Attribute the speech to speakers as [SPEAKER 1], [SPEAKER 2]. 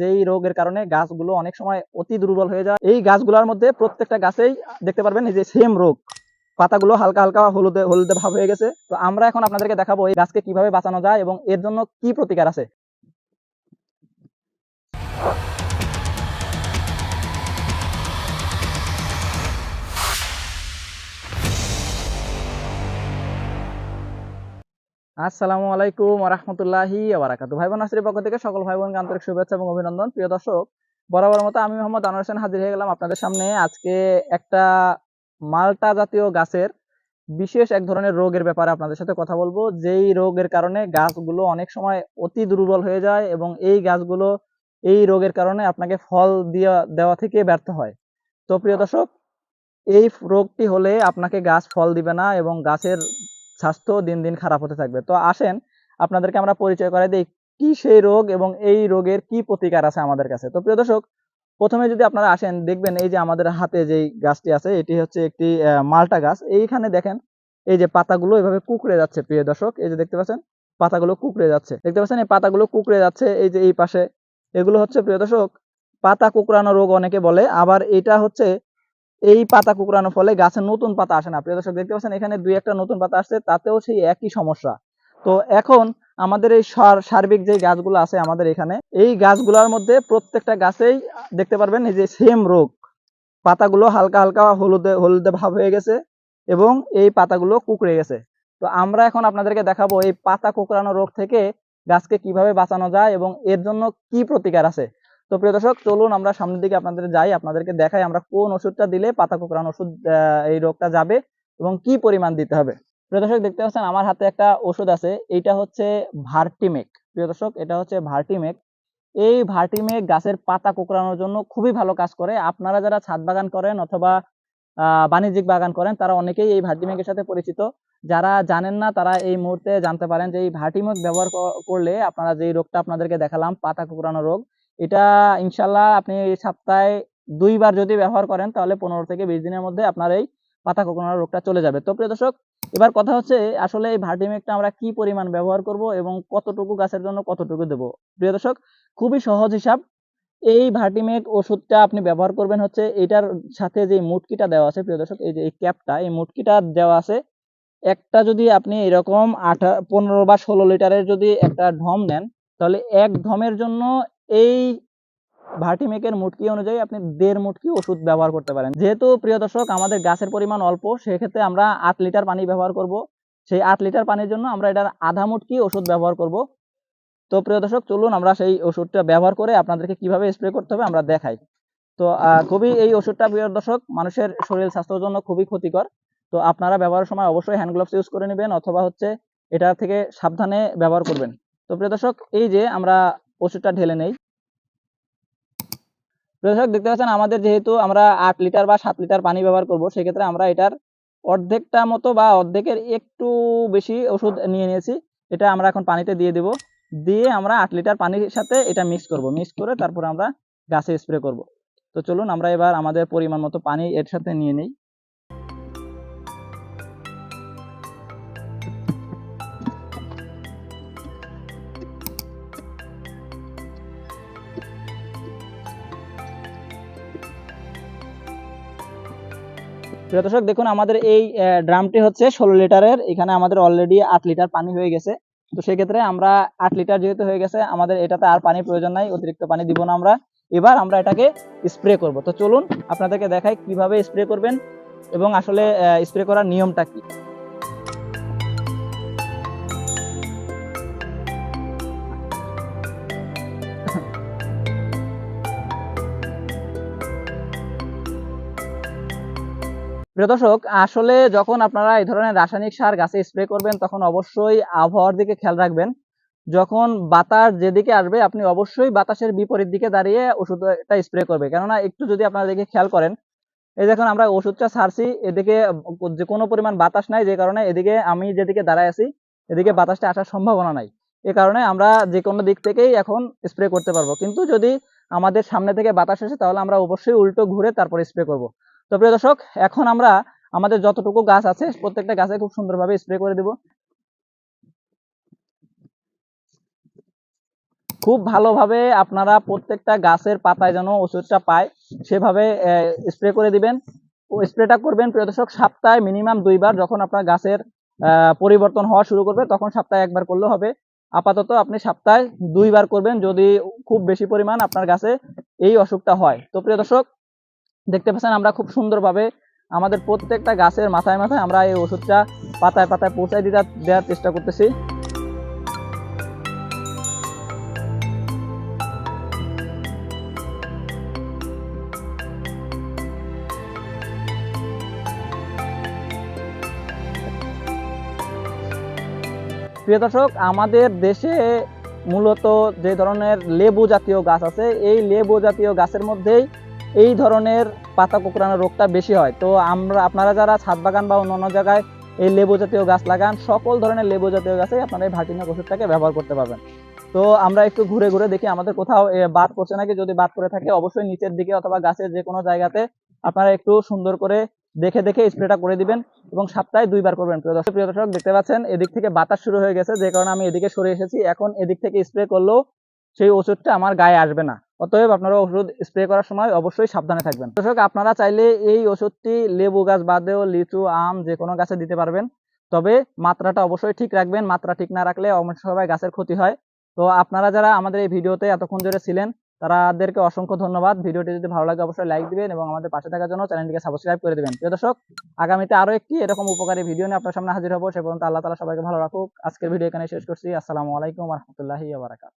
[SPEAKER 1] যেই রোগের কারণে গাছগুলো অনেক সময় অতি দুর্বল হয়ে যায়। এই গাছগুলোর মধ্যে প্রত্যেকটা গাছেই দেখতে পারবেন এই যে সেম রোগ। পাতাগুলো হালকা হালকা হলুদে হলুদে ভাব হয়ে গেছে। তো আমরা এখন আপনাদেরকে দেখাবো এই গাছকে কীভাবে বাঁচানো যায় এবং এর জন্য কি প্রতিকার আছে। আসসালামু আলাইকুম রহমতুল্লাহি আবরাকাতু ভাই বোন আসরির পক্ষ থেকে সকল ভাই বোনকে আন্তরিক শুভেচ্ছা এবং অভিনন্দন। প্রিয় দর্শক, বরাবর মতো আমি মোহাম্মদ আনোয়ার হোসেন হাজির হয়ে গেলাম আপনাদের সামনে আজকে একটা মালটা জাতীয় গাছের বিশেষ এক ধরনের রোগের ব্যাপারে আপনাদের সাথে কথা বলব। যেই রোগের কারণে গাছগুলো অনেক সময় অতি দুর্বল হয়ে যায় এবং এই গাছগুলো এই রোগের কারণে আপনাকে ফল দিয়ে, দেওয়া থেকে ব্যর্থ হয়। তো প্রিয় দর্শক, এই রোগটি হলে আপনাকে গাছ ফল দিবে না এবং গাছের স্বাস্থ্য দিন দিন খারাপ হতে থাকবে। তো আসেন, আপনাদেরকে আমরা পরিচয় করে দিই কি সেই রোগ এবং এই রোগের কি প্রতিকার আছে আমাদের কাছে। তো প্রিয় দর্শক, প্রথমে যদি আপনারা আসেন, দেখবেন এই যে আমাদের হাতে যেই গাছটি আছে, এটি হচ্ছে একটি মালটা গাছ। এইখানে দেখেন, এই যে পাতাগুলো এভাবে কুকড়ে যাচ্ছে প্রিয় দর্শক, এই যে দেখতে পাচ্ছেন, পাতাগুলো কুকড়ে যাচ্ছে। দেখতে পাচ্ছেন, এই পাতাগুলো কুকড়ে যাচ্ছে এই যে এই পাশে। এগুলো হচ্ছে প্রিয় দর্শক, পাতা কুকড়ানো রোগ অনেকে বলে, আবার এটা হচ্ছে এই পাতা কুকড়ানোর ফলে গাছে নতুন পাতা আসে না। প্রিয় দর্শক, দেখতে পাচ্ছেন, এখানে দুই একটা নতুন পাতা আসছে, তাতেও সেই একই সমস্যা। তো এখন আমাদের এই সার্বিক যে গাছগুলো আছে আমাদের এখানে, এই গাছগুলোর মধ্যে প্রত্যেকটা গাছেই দেখতে পারবেন এই যে সেম রোগ। পাতাগুলো হালকা হালকা হলুদে হলুদে ভাব হয়ে গেছে এবং এই পাতাগুলো কুকড়ে গেছে। তো আমরা এখন আপনাদেরকে দেখাবো এই পাতা কুকড়ানো রোগ থেকে গাছকে কীভাবে বাঁচানো যায় এবং এর জন্য কি প্রতিকার আছে। তো প্রিয় দর্শক, চলুন আমরা সামনের দিকে আপনাদের যাই, আপনাদেরকে দেখাই আমরা কোন ওষুধটা দিলে পাতা কুকড়ানো ওষুধ এই রোগটা যাবে এবং কি পরিমাণ দিতে হবে। প্রিয় দর্শক, দেখতে পাচ্ছেন আমার হাতে একটা ওষুধ আছে, এইটা হচ্ছে ভার্টিমেক। প্রিয় দর্শক, এটা হচ্ছে ভার্টিমেক। এই ভার্টিমেক গাছের পাতা কুকড়ানোর জন্য খুবই ভালো কাজ করে। আপনারা যারা ছাদ বাগান করেন অথবা বাণিজ্যিক বাগান করেন, তারা অনেকেই এই ভার্টিমেকের সাথে পরিচিত। যারা জানেন না, তারা এই মুহূর্তে জানতে পারেন যে এই ভার্টিমেক ব্যবহার করলে আপনারা যে রোগটা আপনাদেরকে দেখালাম, পাতা কুকড়ানো রোগ এটা ইনশাল্লাহ আপনি সপ্তাহে দুইবার যদি ব্যবহার করেন, তাহলে পনেরো থেকে বিশ দিনের মধ্যে আপনার এই পাতা কুকড়ানো রোগটা চলে যাবে। তো প্রিয় দর্শক, এবার কথা হচ্ছে আসলে এই ভার্টিমেকটা আমরা কি পরিমাণ ব্যবহার করব এবং কতটুকু গাছের জন্য কতটুকু দেব? প্রিয় দর্শক, খুবই সহজ হিসাব। এই ভার্টিমেক ওষুধটা আপনি ব্যবহার করবেন হচ্ছে এটার সাথে যে মুটকিটা দেওয়া আছে, প্রিয় দর্শক, এই যে এই ক্যাপটা, এই মুটকিটা দেওয়া আছে, একটা যদি আপনি এরকম আঠা, পনেরো বা ষোলো লিটারের যদি একটা ঢম নেন তাহলে এক ঢমের জন্য এই ভার্টিমেকের মুটকি অনুযায়ী আপনি দেড় মুটকি ওষুধ ব্যবহার করতে পারেন। যেহেতু প্রিয় দর্শক, আমাদের গাছের পরিমাণ অল্প, সেক্ষেত্রে আমরা আট লিটার পানি ব্যবহার করব। সেই আট লিটার পানির জন্য আমরা এটার আধা মুটকি ওষুধ ব্যবহার করব। তো প্রিয় দর্শক, চলুন আমরা সেই ওষুধটা ব্যবহার করে আপনাদেরকে কীভাবে স্প্রে করতে হবে আমরা দেখাই। তো খুবই এই ওষুধটা প্রিয় দর্শক, মানুষের শরীর স্বাস্থ্যের জন্য খুবই ক্ষতিকর। তো আপনারা ব্যবহারের সময় অবশ্যই হ্যান্ড গ্লাভস ইউজ করে নেবেন অথবা হচ্ছে এটা থেকে সাবধানে ব্যবহার করবেন। তো প্রিয় দর্শক, এই যে আমরা ওষুধটা ঢেলে নেই। দর্শক, দেখতে পাচ্ছেন আমাদের যেহেতু আমরা আট লিটার বা সাত লিটার পানি ব্যবহার করব, সেক্ষেত্রে আমরা এটার অর্ধেকটা মতো বা অর্ধেকের একটু বেশি ওষুধ নিয়ে নিয়েছি। এটা আমরা এখন পানিতে দিয়ে দেব। দিয়ে আমরা আট লিটার পানির সাথে এটা মিক্স করব। মিক্স করে তারপর আমরা গাছে স্প্রে করব। তো চলুন আমরা এবার আমাদের পরিমাণ মতো পানি এর সাথে নিয়ে নিই। প্রিয় দর্শক, দেখুন, আমাদের এই ড্রামটি হচ্ছে ষোলো লিটারের। এখানে আমাদের অলরেডি আট লিটার পানি হয়ে গেছে। তো সেক্ষেত্রে আমরা আট লিটার যেহেতু হয়ে গেছে, আমাদের এটাতে আর পানি প্রয়োজন নাই, অতিরিক্ত পানি দিব না আমরা। এবার আমরা এটাকে স্প্রে করব। তো চলুন, আপনাদেরকে দেখাই কীভাবে স্প্রে করবেন এবং আসলে স্প্রে করার নিয়মটা কি। প্রিয় আসলে যখন আপনারা এই ধরনের রাসায়নিক সার গাছে স্প্রে করবেন, তখন অবশ্যই আবহাওয়ার দিকে খেয়াল রাখবেন। যখন বাতাস যেদিকে আসবে, আপনি অবশ্যই বাতাসের বিপরীত দিকে দাঁড়িয়ে ওষুধটা স্প্রে করবে। কেননা, একটু যদি আপনারা দিকে খেয়াল করেন, এই দেখুন আমরা ওষুধটা ছাড়ছি এদিকে যে কোনো পরিমাণ বাতাস নাই, যে কারণে এদিকে আমি যেদিকে দাঁড়ায় আছি, এদিকে বাতাসটা আসার সম্ভাবনা নাই। এ কারণে আমরা যে কোনো দিক থেকেই এখন স্প্রে করতে পারব। কিন্তু যদি আমাদের সামনে থেকে বাতাস আসে, তাহলে আমরা অবশ্যই উল্টো ঘুরে তারপর স্প্রে করব। তো প্রিয় দর্শক, এখন আমরা আমাদের যতটুকু গাছ আছে, প্রত্যেকটা গাছে খুব সুন্দরভাবে স্প্রে করে দেব। খুব ভালোভাবে আপনারা প্রত্যেকটা গাছের পাতায় যেন ওষুধটা পায়, সেভাবে স্প্রে করে দিবেন। স্প্রেটা করবেন, প্রিয় দর্শক, সপ্তাহে মিনিমাম দুইবার যখন আপনার গাছের পরিবর্তন হওয়া শুরু করবে, তখন সপ্তাহে একবার করলে হবে। আপাতত আপনি সপ্তাহে দুইবার করবেন, যদি খুব বেশি পরিমাণ আপনার গাছে এই অসুখটা হয়। তো প্রিয় দর্শক দেখতে পাচ্ছেন আমরা খুব সুন্দরভাবে আমাদের প্রত্যেকটা গাছের মাথায় মাথায় আমরা এই ওষুধটা পাতায় পাতায় পৌঁছায় দিতে দেওয়ার চেষ্টা করতেছি। প্রিয় দর্শক, আমাদের দেশে মূলত যে ধরনের লেবু জাতীয় গাছ আছে, এই লেবু জাতীয় গাছের মধ্যেই এই ধরনের পাতা কোঁকড়ানো রোগটা বেশি হয়। তো আমরা, আপনারা যারা ছাদ বাগান বা অন্যান্য জায়গায় এই লেবু জাতীয় গাছ লাগান, সকল ধরনের লেবু জাতীয় গাছে আপনারা এই ভার্টিনাক ওষুধটাকে ব্যবহার করতে পারবেন। তো আমরা একটু ঘুরে ঘুরে দেখি আমাদের কোথাও বাদ করছে নাকি? যদি বাদ করে থাকে, অবশ্যই নিচের দিকে অথবা গাছের যে কোনো জায়গাতে আপনারা একটু সুন্দর করে দেখে দেখে স্প্রেটা করে দিবেন এবং সপ্তাহে দুইবার করবেন। প্রিয় দর্শক প্রিয় দর্শক, দেখতে পাচ্ছেন, এদিক থেকে বাতাস শুরু হয়ে গেছে, যে কারণে আমি এদিকে সরে এসেছি। এখন এদিক থেকে স্প্রে করলেও সেই ওষুধটা আমার গায়ে আসবে না। অতএব আপনারা ওষুধ স্প্রে করার সময় অবশ্যই সাবধানে থাকবেন। দর্শক, আপনারা চাইলে এই ওষুধটি লেবু গাছ বাদেও লিচু, আম যে কোনো গাছে দিতে পারবেন। তবে মাত্রাটা অবশ্যই ঠিক রাখবেন। মাত্রা ঠিক না রাখলে অবশ্যই গাছের ক্ষতি হয়। তো আপনারা যারা আমাদের এই ভিডিওতে এতক্ষণ ধরে ছিলেন তাদেরকে অসংখ্য ধন্যবাদ। ভিডিওটি যদি ভালো লাগে, অবশ্যই লাইক দিবেন এবং আমাদের পাশে থাকার জন্য চ্যানেলটিকে সাবস্ক্রাইব করে দেবেন। প্রিয় দর্শক, আগামীতে আরও একটি এরকম উপকারী ভিডিও নিয়ে আপনার সামনে হাজির হব। সে পর্যন্ত আল্লাহ তালা সবাইকে ভালো রাখুক। আজকের ভিডিও এখানে শেষ করছি। আসসালামু আলাইকুম রহমতুল্লাহি বারাকাত